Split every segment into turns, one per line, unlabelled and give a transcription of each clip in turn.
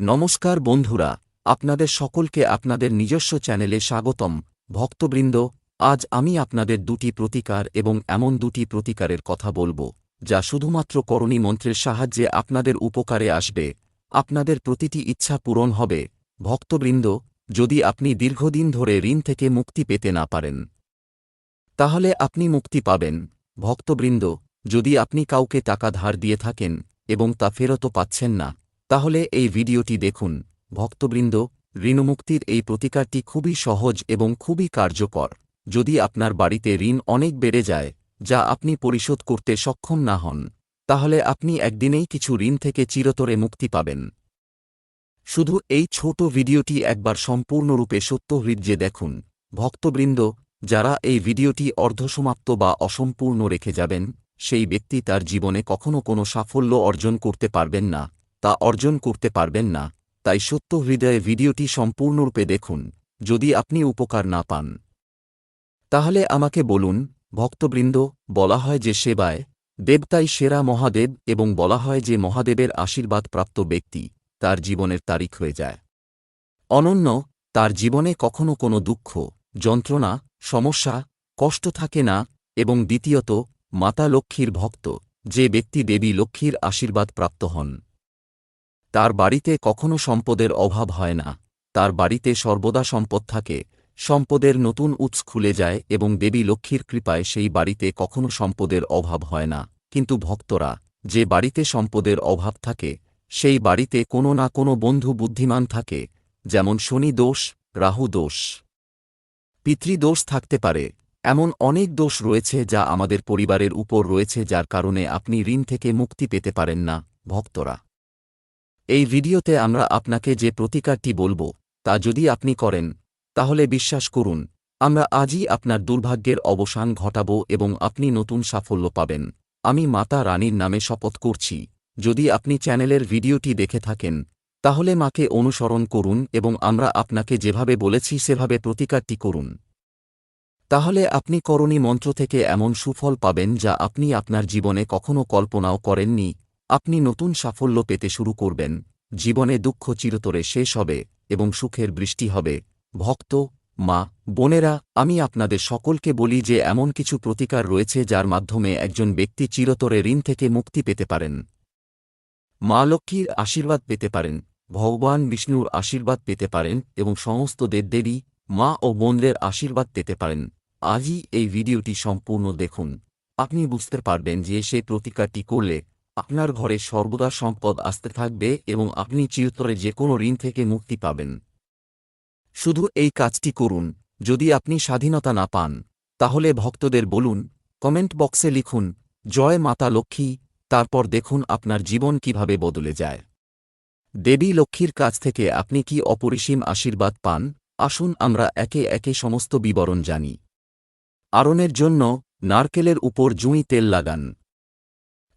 নমস্কার বন্ধুরা, আপনাদের সকলকে আপনাদের নিজস্ব চ্যানেলে স্বাগতম। ভক্তবৃন্দ, আজ আমি আপনাদের দুটি প্রতিকার এবং এমন দুটি প্রতিকারের কথা বলব, যা শুধুমাত্র করণী মন্ত্রের সাহায্যে আপনাদের উপকারে আসবে। আপনাদের প্রতিটি ইচ্ছা পূরণ হবে। ভক্তবৃন্দ, যদি আপনি দীর্ঘদিন ধরে ঋণ থেকে মুক্তি পেতে না পারেন, তাহলে আপনি মুক্তি পাবেন। ভক্তবৃন্দ, যদি আপনি কাউকে টাকা ধার দিয়ে থাকেন এবং তা ফেরতও পাচ্ছেন না তাহলে এই ভিডিওটি দেখুন। ভক্তবৃন্দ, ঋণমুক্তির এই প্রতিকারটি খুবই সহজ এবং খুবই কার্যকর। যদি আপনার বাড়িতে ঋণ অনেক বেড়ে যায়, যা আপনি পরিশোধ করতে সক্ষম না হন, তাহলে আপনি একদিনেই কিছু ঋণ থেকে চিরতরে মুক্তি পাবেন। শুধু এই ছোট ভিডিওটি একবার সম্পূর্ণরূপে সত্যহৃদ্যে দেখুন। ভক্তবৃন্দ, যারা এই ভিডিওটি অর্ধসমাপ্ত বা অসম্পূর্ণ রেখে যাবেন, সেই ব্যক্তি তার জীবনে কখনো কোনো সাফল্য অর্জন করতে পারবেন না। তা অর্জন করতে পারবেন না, তাই সত্য হৃদয়ে ভিডিওটি সম্পূর্ণরূপে দেখুন, যদি আপনি উপকার না পান। তাহলে আমাকে বলুন, ভক্তবৃন্দ, বলা হয় যে সেবায় দেবতাই সেরা মহাদেব এবং বলা হয় যে মহাদেবের আশীর্বাদ প্রাপ্ত ব্যক্তি, তার জীবনের তারিখ হয়ে যায়। অনন্য, তার জীবনে কখনো কোনো দুঃখ, যন্ত্রণা, সমস্যা, কষ্ট থাকে না এবং দ্বিতীয়ত, মাতা লক্ষ্মীর ভক্ত, যে ব্যক্তি দেবী লক্ষ্মীর আশীর্বাদ প্রাপ্ত হন। তার বাড়িতে কখনো সম্পদের অভাব হয় না। তার বাড়িতে সর্বদা সম্পদ থাকে, সম্পদের নতুন উৎস খুলে যায় এবং দেবী লক্ষ্মীর কৃপায় সেই বাড়িতে কখনো সম্পদের অভাব হয় না। কিন্তু ভক্তরা, যে বাড়িতে সম্পদের অভাব থাকে, সেই বাড়িতে কোনো না কোনো বন্ধু বুদ্ধিমান থাকে, যেমন শনি দোষ, রাহু দোষ। পিতৃদোষ থাকতে পারে, এমন অনেক দোষ রয়েছে যা আমাদের পরিবারের উপর রয়েছে যার কারণে আপনি ঋণ থেকে মুক্তি পেতে পারেন না, ভক্তরা। এই ভিডিওতে আমরা আপনাকে যে প্রতিকারটি বলব, তা যদি আপনি করেন, তাহলে বিশ্বাস করুন, আমরা আজই আপনার দুর্ভাগ্যের অবসান ঘটাব এবং আপনি নতুন সাফল্য পাবেন। আমি মাতা রানীর নামে শপথ করছি, যদি আপনি চ্যানেলের ভিডিওটি দেখে থাকেন, তাহলে মাকে অনুসরণ করুন এবং আমরা আপনাকে যেভাবে বলেছি সেভাবে প্রতিকারটি করুন। তাহলে আপনি করণী মন্ত্র থেকে এমন সুফল পাবেন যা আপনি আপনার জীবনে কখনও কল্পনাও করেননি আপনি নতুন সাফল্য পেতে শুরু করবেন। জীবনে দুঃখ চিরতরে শেষ হবে এবং সুখের বৃষ্টি হবে। ভক্ত, মা, বোনেরা, আমি আপনাদের সকলকে বলি যে এমন কিছু প্রতিকার রয়েছে যার মাধ্যমে একজন ব্যক্তি চিরতরে ঋণ থেকে মুক্তি পেতে পারেন। মা লক্ষ্মীর আশীর্বাদ পেতে পারেন, ভগবান বিষ্ণুর আশীর্বাদ পেতে পারেন এবং সমস্ত দেবদেবী, মা ও বোনদের আশীর্বাদ পেতে পারেন। আজই এই ভিডিওটি সম্পূর্ণ দেখুন। আপনি বুঝতে পারবেন যে সে প্রতিকারটি করলে আপনার ঘরে সর্বদা সম্পদ আসতে থাকবে এবং আপনি চিরতরে যে কোনো ঋণ থেকে মুক্তি পাবেন। শুধু এই কাজটি করুন। যদি আপনি স্বাধীনতা না পান, তাহলে ভক্তদের বলুন, কমেন্ট বক্সে লিখুন, জয় মাতা লক্ষ্মী তারপর দেখুন আপনার জীবন কীভাবে বদলে যায়। দেবী লক্ষ্মীর কাছ থেকে আপনি কি অপরিসীম আশীর্বাদ পান? আসুন আমরা একে একে সমস্ত বিবরণ জানি। আরণের জন্য নারকেলের উপর জুঁই তেল লাগান।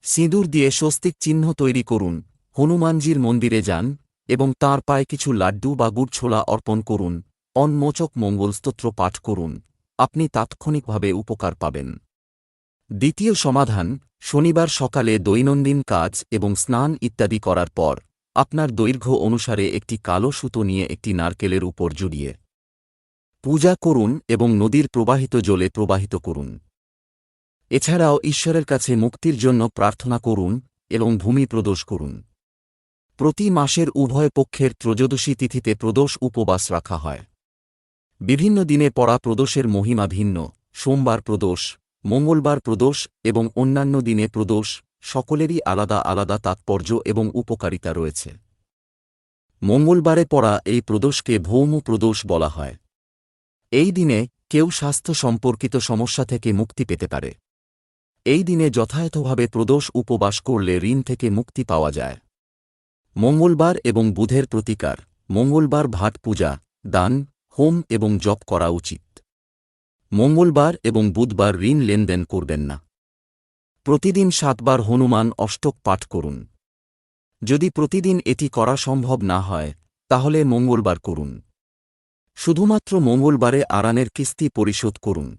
সিঁদুর দিয়ে স্বস্তিক চিহ্ন তৈরি করুন, হনুমানজির মন্দিরে যান, এবং তাঁর পায়ে কিছু লাড্ডু বা গুড় ছোলা অর্পণ করুন, অন্মোচক মঙ্গলস্তোত্র পাঠ করুন, আপনি তাৎক্ষণিকভাবে উপকার পাবেন। দ্বিতীয় সমাধান, শনিবার সকালে দৈনন্দিন কাজ এবং স্নান ইত্যাদি করার পর, আপনার দৈর্ঘ্য অনুসারে একটি কালো সুতো নিয়ে একটি নারকেলের উপর জুড়িয়ে। পূজা করুন এবং নদীর প্রবাহিত জলে প্রবাহিত করুন। এছাড়াও ঈশ্বরের কাছে মুক্তির জন্য প্রার্থনা করুন এবং ভূমি প্রদোষ করুন। প্রতি মাসের উভয় পক্ষের ত্রয়োদশী তিথিতে প্রদোষ উপবাস রাখা হয়। বিভিন্ন দিনে পড়া প্রদোষের মহিমা ভিন্ন। সোমবার প্রদোষ, মঙ্গলবার প্রদোষ এবং অন্যান্য দিনে প্রদোষ সকলেরই আলাদা আলাদা তাৎপর্য এবং উপকারিতা রয়েছে। মঙ্গলবারে পড়া এই প্রদোষকে ভৌম প্রদোষ বলা হয়। এই দিনে কেউ স্বাস্থ্য সম্পর্কিত সমস্যা থেকে মুক্তি পেতে পারে। এই দিনে যথাযথভাবে প্রদোষ উপবাস করলে ঋণ থেকে মুক্তি পাওয়া যায়। মঙ্গলবার এবং বুধের প্রতিকার, মঙ্গলবার ভাট পূজা, দান, হোম এবং জপ করা উচিত। মঙ্গলবার এবং বুধবার ঋণ লেনদেন করবেন না। প্রতিদিন সাতবার হনুমান অষ্টক পাঠ করুন। যদি প্রতিদিন এটি করা সম্ভব না হয়, তাহলে মঙ্গলবার করুন। শুধুমাত্র মঙ্গলবারে আরানের কিস্তি পরিশোধ করুন।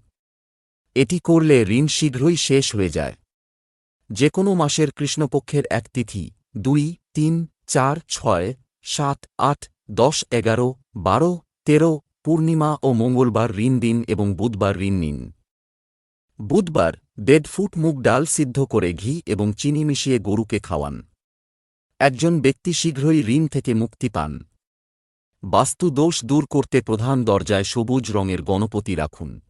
এটি করলে ঋণ শীঘ্রই শেষ হয়ে যায়। যে কোনো মাসের কৃষ্ণপক্ষের এক তিথি, দুই, তিন, চার, ছয়, সাত, আট, দশ, এগারো, বারো, তেরো, পূর্ণিমা ও মঙ্গলবার ঋণ দিন এবং বুধবার ঋণ নিন। বুধবার দেড় ফুট মুগ ডাল সিদ্ধ করে ঘি এবং চিনি মিশিয়ে গরুকে খাওয়ান। একজন ব্যক্তি শীঘ্রই ঋণ থেকে মুক্তি পান। বাস্তু দোষ দূর করতে প্রধান দরজায় সবুজ রঙের গণপতি রাখুন।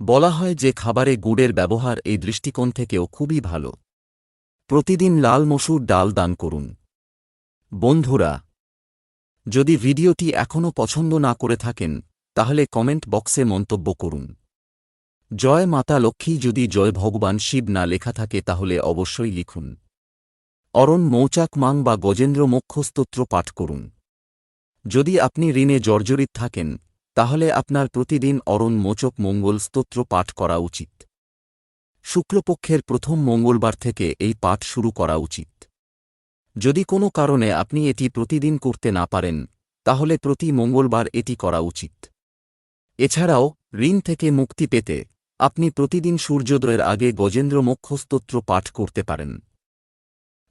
বলা হয় যে খাবারে গুড়ের ব্যবহার এই দৃষ্টিকোণ থেকেও খুবই ভালো। প্রতিদিন লাল মসুর ডাল দান করুন। বন্ধুরা, যদি ভিডিওটি এখনও পছন্দ না করে থাকেন, তাহলে কমেন্ট বক্সে মন্তব্য করুন। জয় মাতা লক্ষ্মী যদি জয় ভগবান শিব না লেখা থাকে তাহলে অবশ্যই লিখুন। অরণ মৌচাক মাং বা গজেন্দ্র মোক্ষস্তোত্র পাঠ করুন। যদি আপনি ঋণে জর্জরিত থাকেন তাহলে আপনার প্রতিদিন অরণ মোচক মঙ্গল স্তোত্র পাঠ করা উচিত। শুক্লপক্ষের প্রথম মঙ্গলবার থেকে এই পাঠ শুরু করা উচিত। যদি কোনো কারণে আপনি এটি প্রতিদিন করতে না পারেন, তাহলে প্রতি মঙ্গলবার এটি করা উচিত। এছাড়াও, ঋণ থেকে মুক্তি পেতে আপনি প্রতিদিন সূর্যোদয়ের আগে গজেন্দ্র মোক্ষস্তোত্র পাঠ করতে পারেন।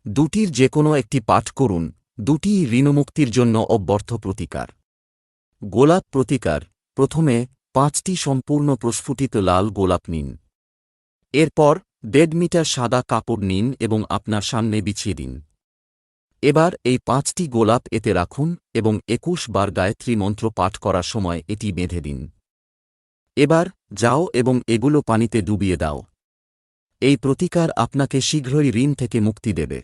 দুটির যে কোনো একটি পাঠ করুন, দুটিই ঋণমুক্তির জন্য অব্যর্থ প্রতিকার। গোলাপ প্রতিকার। প্রথমে পাঁচটি সম্পূর্ণ প্রস্ফুটিত লাল গোলাপ নিন। এরপর দেড় মিটার সাদা কাপড় নিন এবং আপনার সামনে বিছিয়ে দিন। এবার এই পাঁচটি গোলাপ এতে রাখুন এবং একুশ বার গায়ত্রী মন্ত্র পাঠ করার সময় এটি বেঁধে দিন। এবার যাও এবং এগুলো পানিতে ডুবিয়ে দাও। এই প্রতিকার আপনাকে শীঘ্রই ঋণ থেকে মুক্তি দেবে।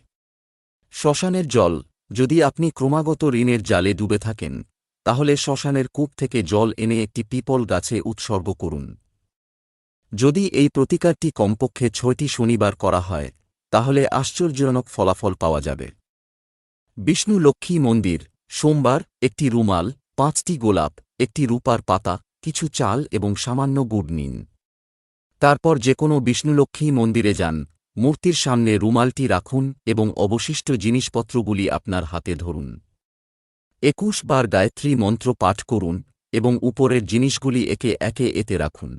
শ্মশানের জল, যদি আপনি ক্রমাগত ঋণের জালে ডুবে থাকেন তাহলে শ্মশানের কূপ থেকে জল এনে একটি পিপল গাছে উৎসর্গ করুন। যদি এই প্রতিকারটি কমপক্ষে ছয়টি শনিবার করা হয়, তাহলে আশ্চর্যজনক ফলাফল পাওয়া যাবে। বিষ্ণু লক্ষ্মী মন্দির, সোমবার, একটি রুমাল, পাঁচটি গোলাপ, একটি রূপার পাতা, কিছু চাল এবং সামান্য গুড় নিন। তারপর যে কোনো বিষ্ণুলক্ষ্মী মন্দিরে যান, মূর্তির সামনে রুমালটি রাখুন এবং অবশিষ্ট জিনিসপত্রগুলি আপনার হাতে ধরুন। একুশ বার গায়ত্রী মন্ত্র পাঠ করুন এবং উপরের জিনিসগুলি একে একে এতে রাখুন।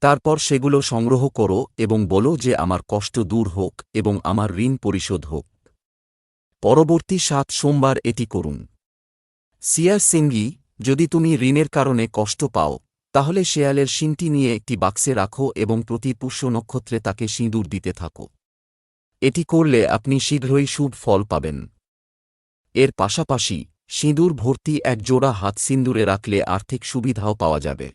তারপর সেগুলো সংগ্রহ করো এবং বলো যে আমার কষ্ট দূর হোক এবং আমার ঋণ পরিশোধ হোক। পরবর্তী সাত সোমবার এটি করুন। সিয়ার সিঙ্গি, যদি তুমি ঋণের কারণে কষ্ট পাও, তাহলে শেয়ালের শিনটি নিয়ে একটি বাক্সে রাখো এবং প্রতি পুষ্য নক্ষত্রে তাকে সিঁদুর দিতে থাকো। এটি করলে আপনি শীঘ্রই শুভ ফল পাবেন। এর পাশাপাশি, সিঁদুর ভর্তি এক জোড়া হাত সিন্দুরে রাখলে আর্থিক সুবিধাও পাওয়া যাবে।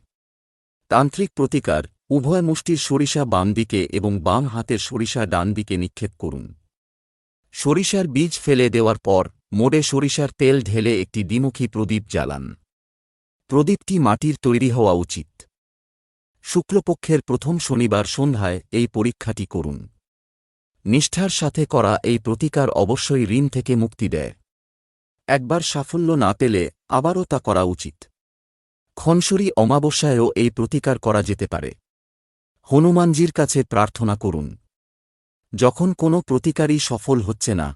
তান্ত্রিক প্রতিকার, উভয় মুষ্টির সরিষা বাম দিকে এবং বাম হাতের সরিষা ডান দিকে নিক্ষেপ করুন। সরিষার বীজ ফেলে দেওয়ার পর মোড়ে সরিষার তেল ঢেলে একটি দ্বিমুখী প্রদীপ জ্বালান। প্রদীপটি মাটির তৈরি হওয়া উচিত। শুক্লপক্ষের প্রথম শনিবার সন্ধ্যায় এই পরীক্ষাটি করুন। নিষ্ঠার সাথে করা এই প্রতিকার অবশ্যই ঋণ থেকে মুক্তি দেয়। একবার সাফল্য না পেলে আবারও তা করা উচিত। খনসরি অমাবস্যায়ও এই প্রতিকার করা যেতে পারে। হনুমানজির কাছে প্রার্থনা করুন। যখন কোনো প্রতিকারই সফল হচ্ছে না,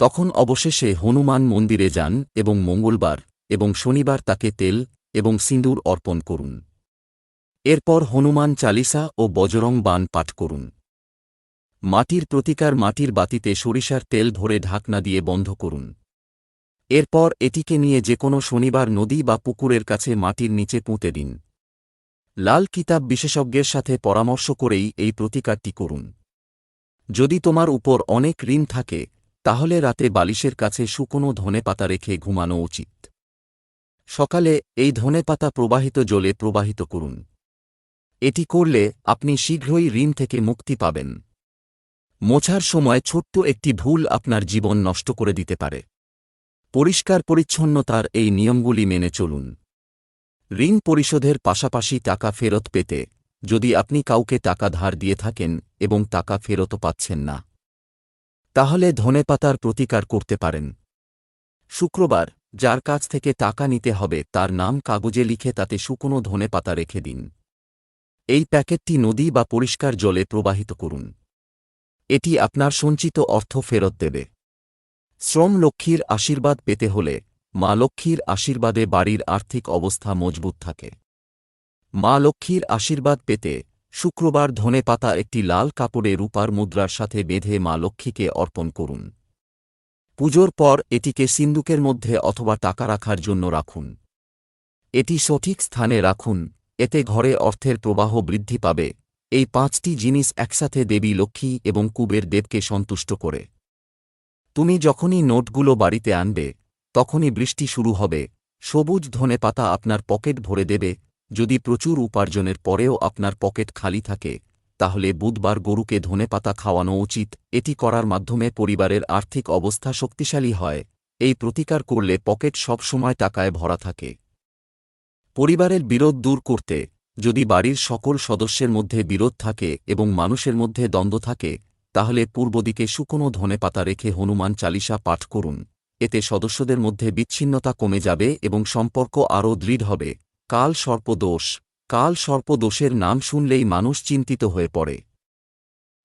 তখন অবশেষে হনুমান মন্দিরে যান এবং মঙ্গলবার এবং শনিবার তাকে তেল এবং সিঁদুর অর্পণ করুন। এরপর হনুমান চালিসা ও বজরং বান পাঠ করুন। মাটির প্রতিকার মাটির বাতিতে সরিষার তেল ভরে ঢাকনা দিয়ে বন্ধ করুন। এরপর এটিকে নিয়ে যে কোনো শনিবার নদী বা পুকুরের কাছে মাটির নিচে পুঁতে দিন। লাল কিতাব বিশেষজ্ঞের সাথে পরামর্শ করেই এই প্রতিকারটি করুন। যদি তোমার উপর অনেক ঋণ থাকে, তাহলে রাতে বালিশের কাছে শুকনো ধনে পাতা রেখে ঘুমানো উচিত। সকালে এই ধনে পাতা প্রবাহিত জলে প্রবাহিত করুন। এটি করলে আপনি শীঘ্রই ঋণ থেকে মুক্তি পাবেন। মোছার সময় ছোট্ট একটি ভুল আপনার জীবন নষ্ট করে দিতে পারে। পরিষ্কার পরিচ্ছন্নতার এই নিয়মগুলি মেনে চলুন। ঋণ পরিশোধের পাশাপাশি টাকা ফেরত পেতে, যদি আপনি কাউকে টাকা ধার দিয়ে থাকেন এবং টাকা ফেরত পাচ্ছেন না, তাহলে ধনেপাতার প্রতিকার করতে পারেন। শুক্রবার, যার কাছ থেকে টাকা নিতে হবে তার নাম কাগজে লিখে তাতে শুকনো ধনেপাতা রেখে দিন। এই প্যাকেটটি নদী বা পরিষ্কার জলে প্রবাহিত করুন। এটি আপনার সঞ্চিত অর্থ ফেরত দেবে। শ্রম লক্ষ্মীর আশীর্বাদ পেতে হলে মা লক্ষ্মীর আশীর্বাদে বাড়ির আর্থিক অবস্থা মজবুত থাকে। মা লক্ষ্মীর আশীর্বাদ পেতে শুক্রবার ধনে পাতা একটি লাল কাপড়ে রূপার মুদ্রার সাথে বেঁধে মা লক্ষ্মীকে অর্পণ করুন। পুজোর পর এটিকে সিন্দুকের মধ্যে অথবা টাকা রাখার জন্য রাখুন। এটি সঠিক স্থানে রাখুন, এতে ঘরে অর্থের প্রবাহ বৃদ্ধি পাবে। এই পাঁচটি জিনিস একসাথে দেবী লক্ষ্মী এবং কুবের দেবকে সন্তুষ্ট করে। তুমি যখনই নোটগুলো বাড়িতে আনবে, তখনই বৃষ্টি শুরু হবে। সবুজ ধনে পাতা আপনার পকেট ভরে দেবে। যদি প্রচুর উপার্জনের পরেও আপনার পকেট খালি থাকে, তাহলে বুধবার গরুকে ধনেপাতা খাওয়ানো উচিত। এটি করার মাধ্যমে পরিবারের আর্থিক অবস্থা শক্তিশালী হয়। এই প্রতিকার করলে পকেট সব সময় টাকায় ভরা থাকে। পরিবারের বিরোধ দূর করতে, যদি বাড়ির সকল সদস্যের মধ্যে বিরোধ থাকে এবং মানুষের মধ্যে দ্বন্দ্ব থাকে তাহলে পূর্বদিকে শুকনো ধনেপাতা রেখে হনুমান চালিসা পাঠ করুন। এতে সদস্যদের মধ্যে বিচ্ছিন্নতা কমে যাবে এবং সম্পর্ক আরও দৃঢ় হবে। কাল সর্পদোষ। কাল সর্পদোষের নাম শুনলেই মানুষ চিন্তিত হয়ে পড়ে।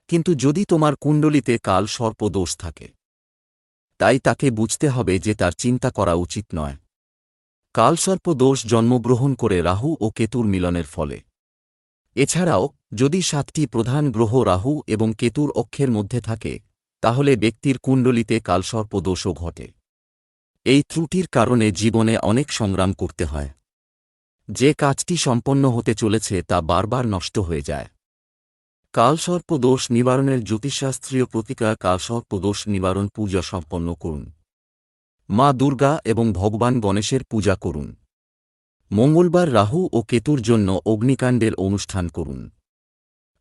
কিন্তু যদি তোমার কুণ্ডলিতে কাল সর্পদোষ থাকে, তাই তাকে বুঝতে হবে যে তার চিন্তা করা উচিত নয়। কালসর্পদোষ জন্মগ্রহণ করে রাহু ও কেতুর মিলনের ফলে। এছাড়াও যদি সাতটি প্রধান গ্রহ রাহু এবং কেতুর অক্ষের মধ্যে থাকে, তাহলে ব্যক্তির কুণ্ডলিতে কালসর্প দোষও ঘটে। এই ত্রুটির কারণে জীবনে অনেক সংগ্রাম করতে হয়। যে কাজটি সম্পন্ন হতে চলেছে তা বারবার নষ্ট হয়ে যায়। কালসর্প দোষ নিবারণের জ্যোতিষশাস্ত্রীয় প্রতিকার কালসর্প দোষ নিবারণ পূজা সম্পন্ন করুন। মা দুর্গা এবং ভগবান গণেশের পূজা করুন। মঙ্গলবার রাহু ও কেতুর জন্য অগ্নিকাণ্ডের অনুষ্ঠান করুন।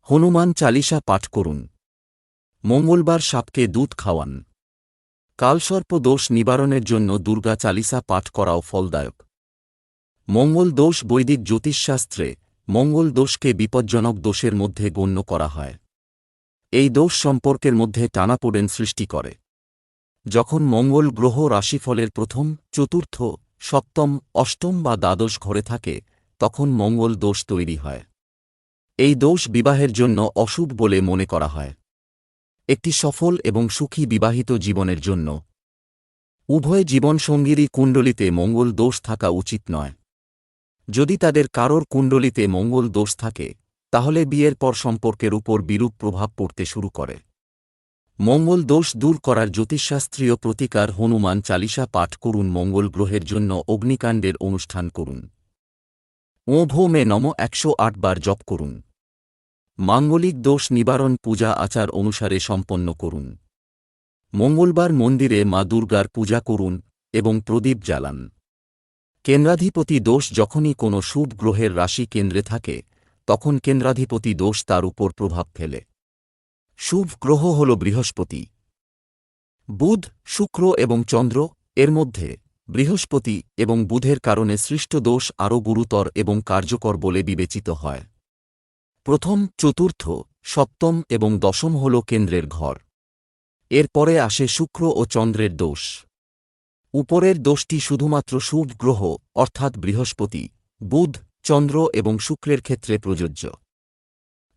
হনুমান চালিসা পাঠ করুন। মঙ্গলবার সাপকে দুধ খাওয়ান। কালসর্প দোষ নিবারণের জন্য দুর্গা চালিসা পাঠ করাও ফলদায়ক। মঙ্গল দোষ বৈদিক জ্যোতিষশাস্ত্রে, মঙ্গল দোষকে বিপজ্জনক দোষের মধ্যে গণ্য করা হয়। এই দোষ সম্পর্কের মধ্যে টানাপোড়েন সৃষ্টি করে। যখন মঙ্গল গ্রহ রাশিফলের প্রথম, চতুর্থ, সপ্তম, অষ্টম বা দ্বাদশ ঘরে থাকে, তখন মঙ্গল দোষ তৈরি হয়। এই দোষ বিবাহের জন্য অশুভ বলে মনে করা হয়। একটি সফল এবং সুখী বিবাহিত জীবনের জন্য। উভয় জীবনসঙ্গীরই কুণ্ডলিতে মঙ্গল দোষ থাকা উচিত নয়। যদি তাদের কারোর কুণ্ডলিতে মঙ্গল দোষ থাকে, তাহলে বিয়ের পর সম্পর্কের উপর বিরূপ প্রভাব পড়তে শুরু করে। মঙ্গল দোষ দূর করার জ্যোতিষশাস্ত্রীয় প্রতিকার হনুমান চালিসা পাঠ করুন মঙ্গল গ্রহের জন্য অগ্নিকাণ্ডের অনুষ্ঠান করুন। ও ভৌমে নম একশো আট বার জপ করুন। মাঙ্গলিক দোষ নিবারণ পূজা আচার অনুসারে সম্পন্ন করুন। মঙ্গলবার মন্দিরে মা দুর্গার পূজা করুন এবং প্রদীপ জ্বালান। কেন্দ্রাধিপতি দোষ যখনই কোনো শুভ গ্রহের রাশি কেন্দ্রে থাকে, তখন কেন্দ্রাধিপতি দোষ তার উপর প্রভাব ফেলে। শুভ গ্রহ হল বৃহস্পতি। বুধ, শুক্র এবং চন্দ্র এর মধ্যে বৃহস্পতি এবং বুধের কারণে সৃষ্ট দোষ আরও গুরুতর এবং কার্যকর বলে বিবেচিত হয়। প্রথম, চতুর্থ, সপ্তম এবং দশম হল কেন্দ্রের ঘর। এরপরে আসে শুক্র ও চন্দ্রের দোষ। উপরের দোষটি শুধুমাত্র শুভ গ্রহ, অর্থাৎ বৃহস্পতি, বুধ, চন্দ্র এবং শুক্রের ক্ষেত্রে প্রযোজ্য।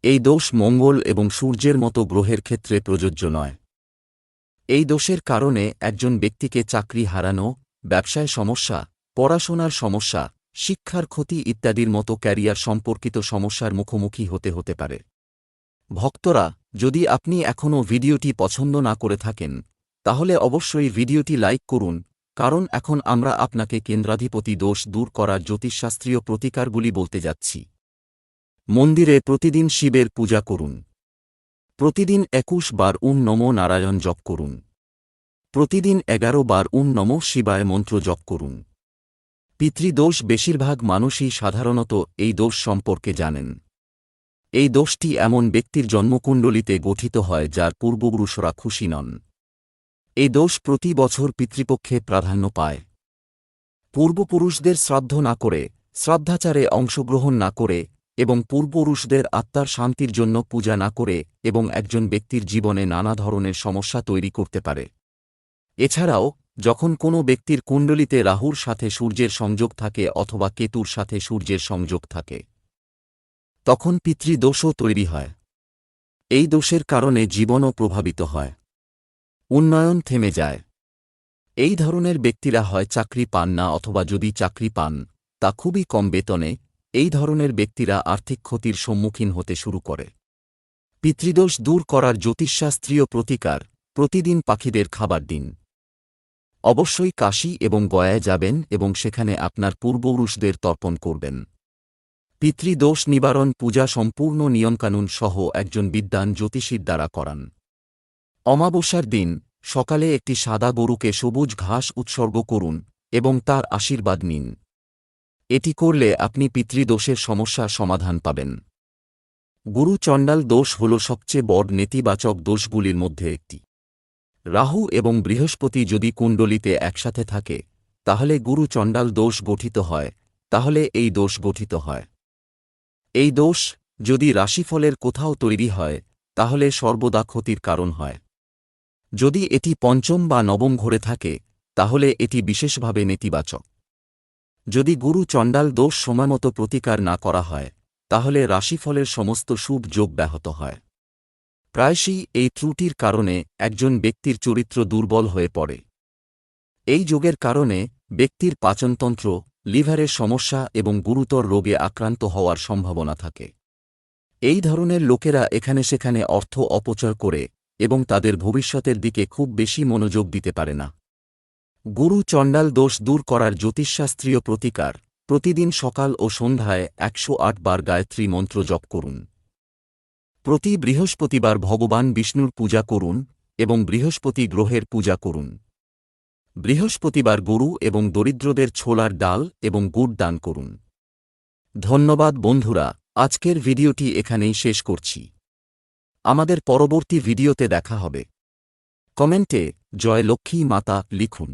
এই দোষ মঙ্গল এবং সূর্যের মতো গ্রহের ক্ষেত্রে প্রযোজ্য নয়। এই দোষের কারণে একজন ব্যক্তিকে চাকরি হারানো, ব্যবসায় সমস্যা, পড়াশোনার সমস্যা শিক্ষার ক্ষতি ইত্যাদির মতো ক্যারিয়ার সম্পর্কিত সমস্যার মুখোমুখি হতে হতে পারে। ভক্তরা, যদি আপনি এখনও ভিডিওটি পছন্দ না করে থাকেন, তাহলে অবশ্যই ভিডিওটি লাইক করুন, কারণ এখন আমরা আপনাকে কেন্দ্রাধিপতি দোষ দূর করার জ্যোতিষশাস্ত্রীয় প্রতিকারগুলি বলতে যাচ্ছি। মন্দিরে প্রতিদিন শিবের পূজা করুন। প্রতিদিন একুশ বার উম নম নারায়ণ জপ করুন। প্রতিদিন এগারো বার উম নম শিবায় মন্ত্র জপ করুন। পিতৃদোষ বেশিরভাগ মানুষই সাধারণত এই দোষ সম্পর্কে জানেন। এই দোষটি এমন ব্যক্তির জন্মকুণ্ডলিতে গঠিত হয় যার পূর্বপুরুষরা খুশি নন। এই দোষ প্রতি বছর পিতৃপক্ষে প্রাধান্য পায়। পূর্বপুরুষদের শ্রাদ্ধ না করে, শ্রদ্ধাচারে অংশগ্রহণ না করে এবং পূর্বপুরুষদের আত্মার শান্তির জন্য পূজা না করে এবং একজন ব্যক্তির জীবনে নানা ধরনের সমস্যা তৈরি করতে পারে। এছাড়াও যখন কোনো ব্যক্তির কুণ্ডলিতে রাহুর সাথে সূর্যের সংযোগ থাকে অথবা কেতুর সাথে সূর্যের সংযোগ থাকে, তখন পিতৃদোষও তৈরি হয়। এই দোষের কারণে জীবনও প্রভাবিত হয়। উন্নয়ন থেমে যায়। এই ধরনের ব্যক্তিরা হয় চাকরি পান না অথবা যদি চাকরি পান, তা খুবই কম বেতনে এই ধরনের ব্যক্তিরা আর্থিক ক্ষতির সম্মুখীন হতে শুরু করে। পিতৃদোষ দূর করার জ্যোতিষশাস্ত্রীয় প্রতিকার, প্রতিদিন পাখিদের খাবার দিন। অবশ্যই কাশী এবং গয়ায় যাবেন এবং সেখানে আপনার পূর্বপুরুষদের তর্পণ করবেন। পিতৃদোষ নিবারণ, পূজা সম্পূর্ণ নিয়মকানুন সহ একজন বিদ্বান জ্যোতিষীর দ্বারা করান। অমাবস্যার দিন, সকালে একটি সাদা গরুকে সবুজ ঘাস উৎসর্গ করুন এবং তার আশীর্বাদ নিন। এটি করলে আপনি পিতৃদোষের সমস্যার সমাধান পাবেন। গুরু চণ্ডাল দোষ হল সবচেয়ে বড় নেতিবাচক দোষগুলির মধ্যে একটি। রাহু এবং বৃহস্পতি যদি কুণ্ডলিতে একসাথে থাকে, তাহলে গুরু চণ্ডাল দোষ গঠিত হয়, তাহলে এই দোষ গঠিত হয়। এই দোষ যদি রাশিফলের কোথাও তৈরি হয়, তাহলে সর্বদা ক্ষতির কারণ হয়। যদি এটি পঞ্চম বা নবম ঘরে থাকে, তাহলে এটি বিশেষভাবে নেতিবাচক। যদি গুরু চণ্ডাল দোষ সময়মতো প্রতিকার না করা হয়, তাহলে রাশিফলের সমস্ত শুভ যোগ ব্যাহত হয়। প্রায়শই এই ত্রুটির কারণে একজন ব্যক্তির চরিত্র দুর্বল হয়ে পড়ে। এই যোগের কারণে ব্যক্তির পাচনতন্ত্র, লিভারের সমস্যা এবং গুরুতর রোগে আক্রান্ত হওয়ার সম্ভাবনা থাকে। এই ধরনের লোকেরা এখানে সেখানে অর্থ অপচয় করে এবং তাদের ভবিষ্যতের দিকে খুব বেশি মনোযোগ দিতে পারে না। গুরু চণ্ডাল দোষ দূর করার জ্যোতিষশাস্ত্রীয় প্রতিকার, প্রতিদিন সকাল ও সন্ধ্যায় একশো আট বার গায়ত্রী মন্ত্র জপ করুন। প্রতি বৃহস্পতিবার ভগবান বিষ্ণুর পূজা করুন এবং বৃহস্পতি গ্রহের পূজা করুন। বৃহস্পতিবার গরু এবং দরিদ্রদের ছোলার ডাল এবং গুড় দান করুন। ধন্যবাদ বন্ধুরা, আজকের ভিডিওটি এখানেই শেষ করছি। আমাদের পরবর্তী ভিডিওতে দেখা হবে। কমেন্টে জয় লক্ষ্মী মাতা লিখুন।